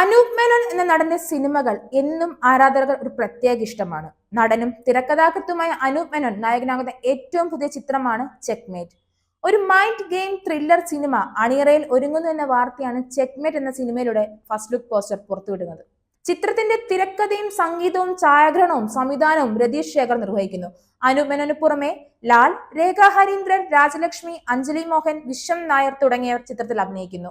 അനൂപ് മേനോൻ എന്ന നടന്റെ സിനിമകൾ എന്നും ആരാധകർ ഒരു പ്രത്യേക ഇഷ്ടമാണ്. നടനും തിരക്കഥാകൃത്തുമായ അനൂപ് മേനോൻ നായകനാകുന്ന ഏറ്റവും പുതിയ ചിത്രമാണ് ചെക്ക്മേറ്റ്. ഒരു മൈൻഡ് ഗെയിം ത്രില്ലർ സിനിമ അണിയറയിൽ ഒരുങ്ങുന്നു എന്ന വാർത്തയാണ് ചെക്ക്മേറ്റ് എന്ന സിനിമയിലൂടെ ഫസ്റ്റ് ലുക്ക് പോസ്റ്റർ പുറത്തുവിടുന്നത്. ചിത്രത്തിന്റെ തിരക്കഥയും സംഗീതവും ഛായാഗ്രഹണവും സംവിധാനവും രതീഷ് ശേഖർ നിർവഹിക്കുന്നു. അനൂപ് മേനോന് പുറമെ ലാൽ രേഖ ഹരീന്ദ്രൻ രാജലക്ഷ്മി അഞ്ജലി മോഹൻ വിശ്വം നായർ തുടങ്ങിയവർ ചിത്രത്തിൽ അഭിനയിക്കുന്നു.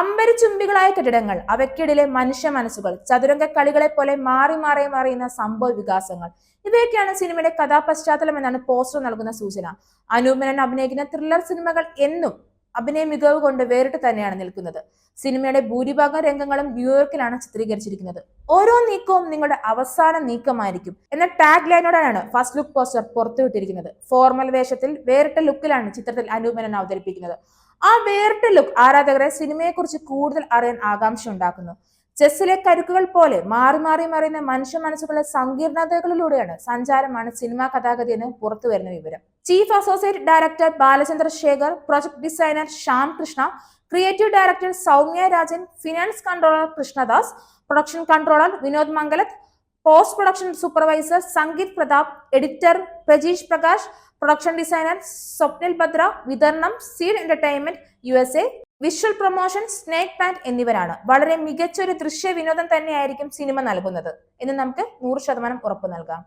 അമ്പരചുംബികളായ കെട്ടിടങ്ങൾ അവയ്ക്കിടയിലെ മനുഷ്യ മനസ്സുകൾ ചതുരംഗ കളികളെ പോലെ മാറി മാറി മറിയുന്ന സംഭവ വികാസങ്ങൾ. ഇവയൊക്കെയാണ് സിനിമയുടെ കഥാപശ്ചാത്തലം എന്നാണ് പോസ്റ്റർ നൽകുന്ന സൂചന. അനൂപനൻ അഭിനയിക്കുന്ന ത്രില്ലർ സിനിമകൾ എന്നും അഭിനയ മികവ് കൊണ്ട് വേറിട്ട് തന്നെയാണ് നിൽക്കുന്നത്. സിനിമയുടെ ഭൂരിഭാഗം രംഗങ്ങളും ന്യൂയോർക്കിലാണ് ചിത്രീകരിച്ചിരിക്കുന്നത്. ഓരോ നീക്കവും നിങ്ങളുടെ അവസാന നീക്കമായിരിക്കും എന്ന ടാഗ് ലൈനോടാണ് ഫസ്റ്റ് ലുക്ക് പോസ്റ്റർ പുറത്തുവിട്ടിരിക്കുന്നത്. ഫോർമൽ വേഷത്തിൽ വേറിട്ട ലുക്കിലാണ് ചിത്രത്തിൽ അനൂപനൻ അവതരിപ്പിക്കുന്നത്. ആ വേറിട്ട ലുക്ക് ആരാധകരെ സിനിമയെക്കുറിച്ച് കൂടുതൽ അറിയാൻ ആകാംക്ഷ ഉണ്ടാക്കുന്നു. ചെസ്സിലെ കരുക്കുകൾ പോലെ മാറി മാറി മറിയുന്ന മനുഷ്യ മനസ്സുകളുടെ സങ്കീർണതകളിലൂടെയാണ് സഞ്ചാരമാണ് സിനിമാ കഥാഗതി എന്ന് പുറത്തു വരുന്ന വിവരം. Chief associate director Balachandra Sekhar project designer Shyam Krishna creative director Soumya Rajan finance controller Krishnadas production controller Vinod Mangalath post production supervisor Sangeeth Prathap editor Prajeesh Prakash production designer Swapnil Bhadra വിതരണം Seed Entertainment U S A visual promotion Snake Plant എന്നിവരാണ്. വളരെ മികച്ച ഒരു ദൃശ്യ വിനോദം തന്നെയായിരിക്കും cinema നൽകുന്നത്. എന്ന് നമുക്ക് നൂറ് ശതമാനം ഉറപ്പ് നൽകാം.